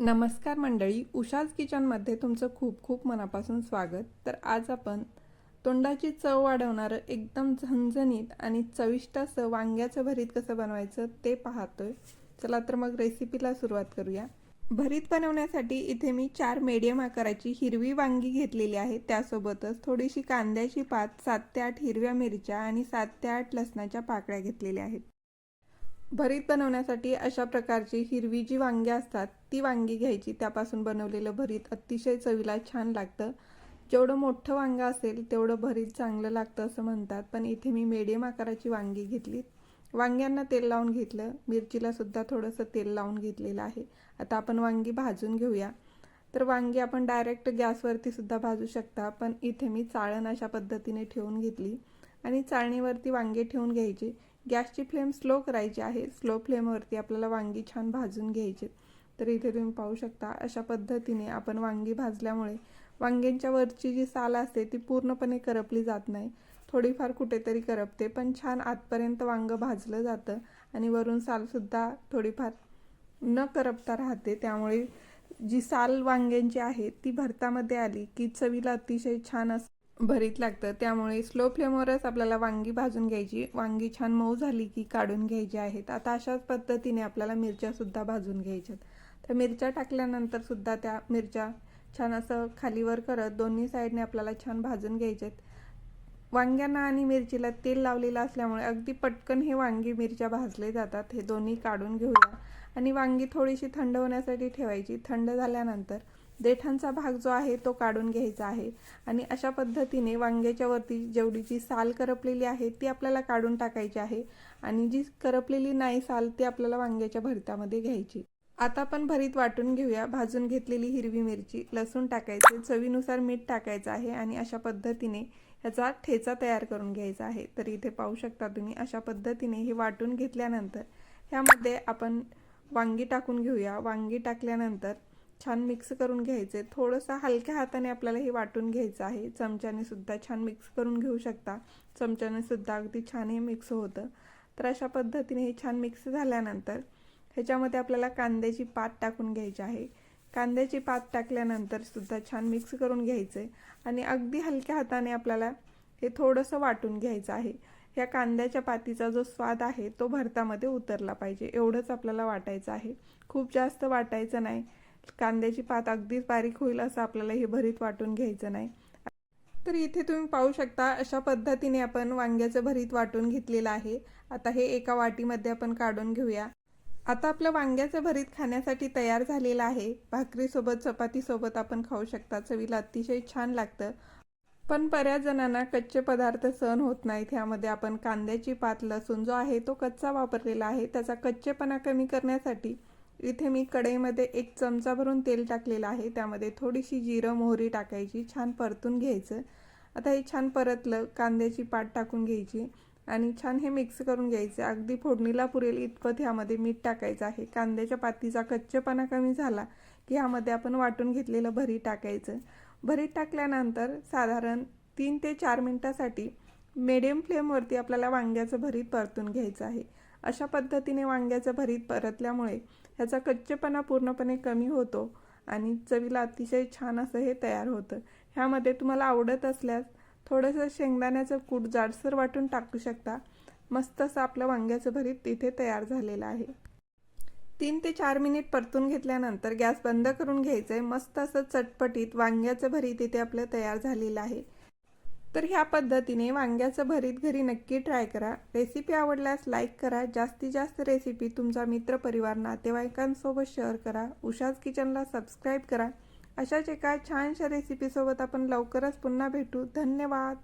नमस्कार मंडळी उषाज किचनमध्ये तुमचं खूप खूप मनापासून स्वागत. तर आज आपण तोंडाची चव वाढवणारं एकदम झणझणीत आणि चविष्ट असं वांग्याचं भरीत कसं बनवायचं ते पाहतोय. चला तर मग रेसिपीला सुरुवात करूया. भरीत बनवण्यासाठी इथे मी चार मीडियम आकाराची हिरवी वांगी घेतलेली आहे. त्यासोबतच थोडीशी कांद्याची पात सात ते आठ हिरव्या मिरच्या आणि सात ते आठ लसणाच्या पाकळ्या घेतलेल्या आहेत. भरीत बनवण्यासाठी अशा प्रकारची हिरवी जी वांगी असतात ती वांगी घ्यायची. त्यापासून बनवलेलं भरीत अतिशय चवीला छान लागतं. जेवढं मोठं वांगं असेल तेवढं भरीत चांगलं लागतं असं म्हणतात. पण इथे मी मीडियम आकाराची वांगी घेतली. वांग्यांना तेल लावून घेतलं. मिरचीला सुद्धा थोडंसं तेल लावून घेतलेलं आहे. आता आपण वांगी भाजून घेऊया. तर वांगी आपण डायरेक्ट गॅसवरती सुद्धा भाजू शकता. पण इथे मी चाळण अशा पद्धतीने ठेवून घेतली. आणि चाळणीवरती वांगे ठेवून घ्यायचे. गॅसची फ्लेम स्लो करायची आहे. स्लो फ्लेमवरती आपल्याला वांगी छान भाजून घ्यायचे. तर इथे तुम्ही पाहू शकता अशा पद्धतीने आपण वांगी भाजल्यामुळे वांग्यांच्या वरची जी साल असते ती पूर्णपणे करपली जात नाही. थोडीफार कुठेतरी करपते पण छान आतपर्यंत वांगं भाजलं जातं आणि वरून सालसुद्धा थोडीफार न करपता राहते. त्यामुळे जी साल वांग्यांची आहे ती भरतामध्ये आली की चवीला अतिशय छान अस भरीत लागतं. त्यामुळे स्लो फ्लेमवरच आपल्याला वांगी भाजून घ्यायची. वांगी छान मऊ झाली की काढून घ्यायची आहेत. आता अशाच पद्धतीने आपल्याला मिरच्यासुद्धा भाजून घ्यायच्यात. तर मिरच्या टाकल्यानंतर सुद्धा त्या मिरच्या छान असं खालीवर करत दोन्ही साईडने आपल्याला छान भाजून घ्यायच्यात वांग्यांना आणि मिरचीला तेल लावलेलं असल्यामुळे अगदी पटकन हे वांगी मिरच्या भाजले जातात. हे दोन्ही काढून घेऊया. आणि वांगी थोडीशी थंड होण्यासाठी ठेवायची. थंड झाल्यानंतर देठांचा भाग जो आहे तो काढून घ्यायचा आहे. आणि अशा पद्धतीने वांग्याच्या वरती जेवढी जी साल करपलेली आहे ती आपल्याला काढून टाकायची आहे. आणि जी करपलेली नाही साल ती आपल्याला वांग्याच्या भरतामध्ये घ्यायची. आता आपण भरीत वाटून घेऊया. भाजून घेतलेली हिरवी मिरची लसूण टाकायचे चवीनुसार मीठ टाकायचं आहे आणि अशा पद्धतीने ह्याचा ठेचा तयार करून घ्यायचा आहे. तर इथे पाहू शकता तुम्ही अशा पद्धतीने हे वाटून घेतल्यानंतर ह्यामध्ये आपण वांगी टाकून घेऊया. वांगी टाकल्यानंतर छान मिक्स करून घ्यायचे. थोडंसं हलक्या हाताने आपल्याला हे वाटून घ्यायचं आहे. चमच्याने सुद्धा छान मिक्स करून घेऊ शकता. चमच्याने सुद्धा अगदी छान हे मिक्स होतं. तर अशा पद्धतीने हे छान मिक्स झाल्यानंतर ह्याच्यामध्ये आपल्याला कांद्याची पात टाकून घ्यायची आहे. कांद्याची पात टाकल्यानंतर सुद्धा छान मिक्स करून घ्यायचं आणि अगदी हलक्या हाताने आपल्याला हे थोडंसं वाटून घ्यायचं आहे. ह्या कांद्याच्या पातीचा जो स्वाद आहे तो भरतामध्ये उतरला पाहिजे. एवढंच आपल्याला वाटायचं आहे. खूप जास्त वाटायचं नाही. कांद्याची पात अगदीच बारीक होईल असं आपल्याला हे भरीत वाटून घ्यायचं नाही. तर इथे तुम्ही पाहू शकता अशा पद्धतीने आपण वांग्याचं भरीत वाटून घेतलेलं आहे. आता हे एका वाटीमध्ये आपण काढून घेऊया. आता आपलं वांग्याचं भरीत खाण्यासाठी तयार झालेलं आहे. भाकरीसोबत चपातीसोबत आपण खाऊ शकता. चवीला अतिशय छान लागतं. पण बऱ्याच जणांना कच्चे पदार्थ सहन होत नाहीत. ह्यामध्ये आपण कांद्याची पात लसूण जो आहे तो कच्चा वापरलेला आहे. त्याचा कच्चेपणा कमी करण्यासाठी इथे मी कढईमध्ये एक चमचा भरून तेल टाकलेलं आहे. त्यामध्ये थोडीशी जिरं मोहरी टाकायची छान परतून घ्यायचं. आता हे छान परतलं कांद्याची पाट टाकून घ्यायची आणि छान हे मिक्स करून घ्यायचं. अगदी फोडणीला पुरेल इतपत ह्यामध्ये मीठ टाकायचं आहे. कांद्याच्या पातीचा कच्चेपणा कमी झाला की ह्यामध्ये आपण वाटून घेतलेलं भरीत टाकायचं. भरीत टाकल्यानंतर साधारण तीन ते चार मिनटासाठी मिडियम फ्लेमवरती आपल्याला वांग्याचं भरीत परतून घ्यायचं आहे. अशा पद्धतीने वांग्याचं भरीत परतल्यामुळे ह्याचा कच्चेपणा पूर्णपणे कमी होतो आणि चवीला अतिशय छान असं हे तयार होतं. ह्यामध्ये तुम्हाला आवडत असल्यास थोडंसं शेंगदाण्याचं कूट जाडसर वाटून टाकू शकता. मस्त असं आपलं वांग्याचं भरीत तिथे तयार झालेलं आहे. तीन ते चार मिनिट परतून घेतल्यानंतर गॅस बंद करून घ्यायचं आहे मस्त असं चटपटीत वांग्याचं भरीत इथे आपलं तयार झालेलं आहे. तर ह्या पद्धतीने वांग्याचं भरीत घरी नक्की ट्राय करा. रेसिपी आवडल्यास लाईक करा. जास्तीत जास्त रेसिपी तुमचा मित्रपरिवार नातेवाईकांसोबत शेअर करा. उषाज किचनला सबस्क्राईब करा. अशाच एका छानशा रेसिपीसोबत आपण लवकरच पुन्हा भेटू. धन्यवाद!